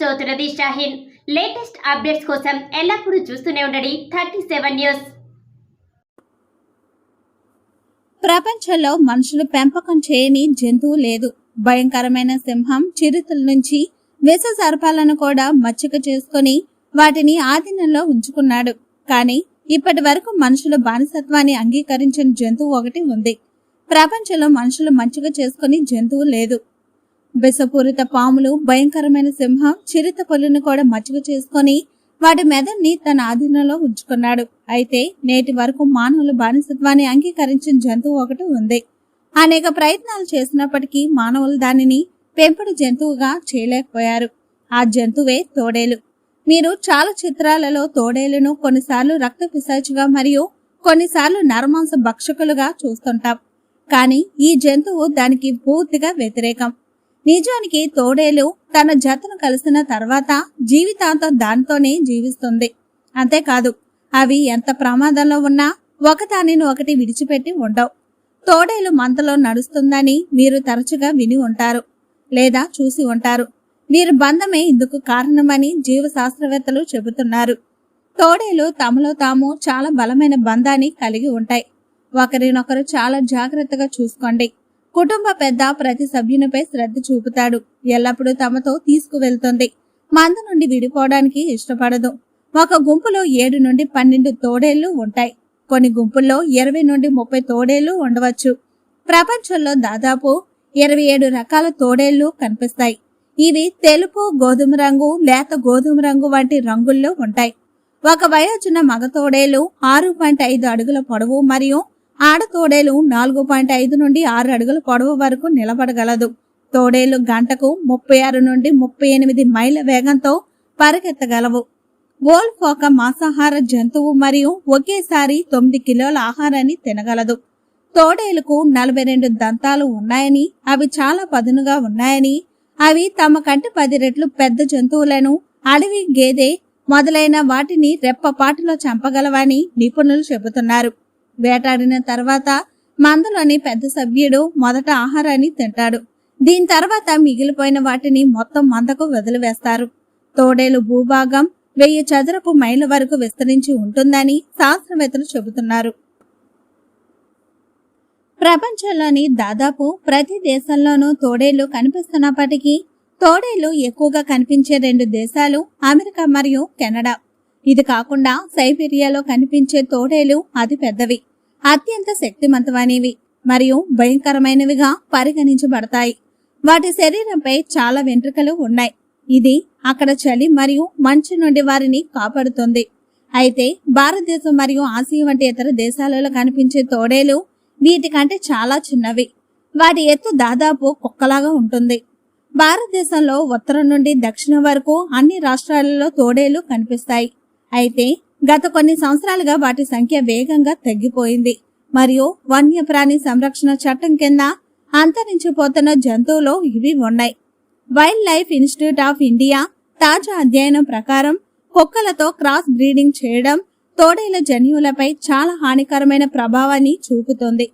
చదువుతున్నది Shaheen. Latest updates కోసం ఎల్లప్పుడూ చూస్తూనే ఉండండి థర్టీ సెవెన్ న్యూస్. ప్రపంచంలో మనుషులు పెంపకం చేయని జంతువు లేదు. భయంకరమైన సింహం చిరుతల నుంచి విష సర్పాలను కూడా మచ్చిక చేసుకుని వాటిని ఆధీనంలో ఉంచుకున్నాడు. కానీ ఇప్పటి వరకు మనుషుల బానిసత్వాన్ని అంగీకరించిన జంతువు ఒకటి ఉంది. ప్రపంచంలో మనుషులు మంచిగా చేసుకుని జంతువు లేదు. విషపూరిత పాములు భయంకరమైన సింహం చిరుత పులును కూడా మచ్చిక చేసుకొని వాటి మెదడుని తన ఆధీనంలో ఉంచుకున్నాడు. అయితే నేటి వరకు మానవుల బానిసత్వాన్ని అంగీకరించిన జంతువు ఒకటి ఉంది. అనేక ప్రయత్నాలు చేసినప్పటికీ మానవులు దానిని పెంపుడు జంతువుగా చేయలేకపోయారు. ఆ జంతువే తోడేలు. మీరు చాలా చిత్రాలలో తోడేలును కొన్నిసార్లు రక్త పిశాచుగా మరియు కొన్నిసార్లు నరమాంస భక్షకులుగా చూస్తుంటాం. కానీ ఈ జంతువు దానికి పూర్తిగా వ్యతిరేకం. నిజానికి తోడేలు తన జతను కలిసిన తర్వాత జీవితాంతం దానితోనే జీవిస్తుంది. అంతేకాదు అవి ఎంత ప్రమాదంలో ఉన్నా ఒకదానిని ఒకటి విడిచిపెట్టి ఉండవు. తోడేలు మంతలో నడుస్తుందని మీరు తరచుగా విని ఉంటారు లేదా చూసి ఉంటారు. వీరి బంధమే ఇందుకు కారణమని జీవ శాస్త్రవేత్తలు చెబుతున్నారు. తోడేలు తమలో తాము చాలా బలమైన బంధాన్ని కలిగి ఉంటాయి. ఒకరినొకరు చాలా జాగ్రత్తగా చూసుకోండి. కుటుంబ పెద్ద ప్రతి సభ్యునిపై శ్రద్ధ చూపుతాడు. ఎల్లప్పుడూ తమతో తీసుకువెళ్తుంది. మందు నుండి విడిపోవడానికి ఇష్టపడదు. ఒక గుంపులో ఏడు నుండి పన్నెండు తోడేళ్ళు ఉంటాయి. కొన్ని గుంపుల్లో ఇరవై నుండి ముప్పై తోడేళ్ళు ఉండవచ్చు. ప్రపంచంలో దాదాపు ఇరవై ఏడు రకాల తోడేళ్ళు కనిపిస్తాయి. ఇవి తెలుపు గోధుమ రంగు లేత గోధుమ రంగు వంటి రంగుల్లో ఉంటాయి. ఒక వయోజన మగ తోడేలు ఆరు పాయింట్ ఐదు అడుగుల పొడవు మరియు ఆడ తోడేలు నాలుగు పాయింట్ ఐదు నుండి ఆరు అడుగుల పొడవు వరకు నిలబడగలదు. తోడేలు గంటకు ముప్పై ఆరు నుండి ముప్పై ఎనిమిది మైళ్ళ వేగంతో పరిగెత్తగలవు. వోల్ఫ్ ఒక మాంసాహార జంతువు మరియు ఒకేసారి తొమ్మిది కిలోల ఆహారాన్ని తినగలదు. తోడేలకు నలభై రెండు దంతాలు ఉన్నాయని అవి చాలా పదునుగా ఉన్నాయని అవి తమ కంటే పది రెట్లు పెద్ద జంతువులను అడవి గేదె మొదలైన వాటిని రెప్పపాటులో చంపగలవని నిపుణులు చెబుతున్నారు. వేటాడిన తర్వాత మందలోని పెద్ద సభ్యుడు మొదట ఆహారాన్ని తింటాడు. దీని తర్వాత మిగిలిపోయిన వాటిని మొత్తం మందకు వదిలివేస్తారు. తోడేలు భూభాగం వెయ్యి చదరపు మైళ్ళ వరకు విస్తరించి ఉంటుందని శాస్త్రవేత్తలు చెబుతున్నారు. ప్రపంచంలోని దాదాపు ప్రతి దేశంలోనూ తోడేళ్ళు కనిపిస్తున్నప్పటికీ తోడేళ్ళు ఎక్కువగా కనిపించే రెండు దేశాలు అమెరికా మరియు కెనడా. ఇది కాకుండా సైబీరియాలో కనిపించే తోడేలు అతి పెద్దవి. అత్యంత శక్తివంతమైనవి మరియు భయంకరమైనవిగా పరిగణించబడతాయి. వాటి శరీరంపై చాలా వెంట్రుకలు ఉన్నాయి. ఇది అక్కడ చలి మరియు మంచు నుండి వారిని కాపాడుతుంది. అయితే భారతదేశం మరియు ఆసియా వంటి ఇతర దేశాలలో కనిపించే తోడేలు వీటికంటే చాలా చిన్నవి. వాటి ఎత్తు దాదాపు కుక్కలాగా ఉంటుంది. భారతదేశంలో ఉత్తరం నుండి దక్షిణం వరకు అన్ని రాష్ట్రాలలో తోడేలు కనిపిస్తాయి. అయితే గత కొన్ని సంవత్సరాలుగా వాటి సంఖ్య వేగంగా తగ్గిపోయింది. మరియు వన్యప్రాణి సంరక్షణ చట్టం కింద అంతరించిపోతున్న జంతువులు ఇవి ఉన్నాయి. Wildlife institute of India తాజా అధ్యయనం ప్రకారం కుక్కలతో క్రాస్ బ్రీడింగ్ చేయడం తోడేల జన్యువులపై చాలా హానికరమైన ప్రభావాన్ని చూపుతుంది.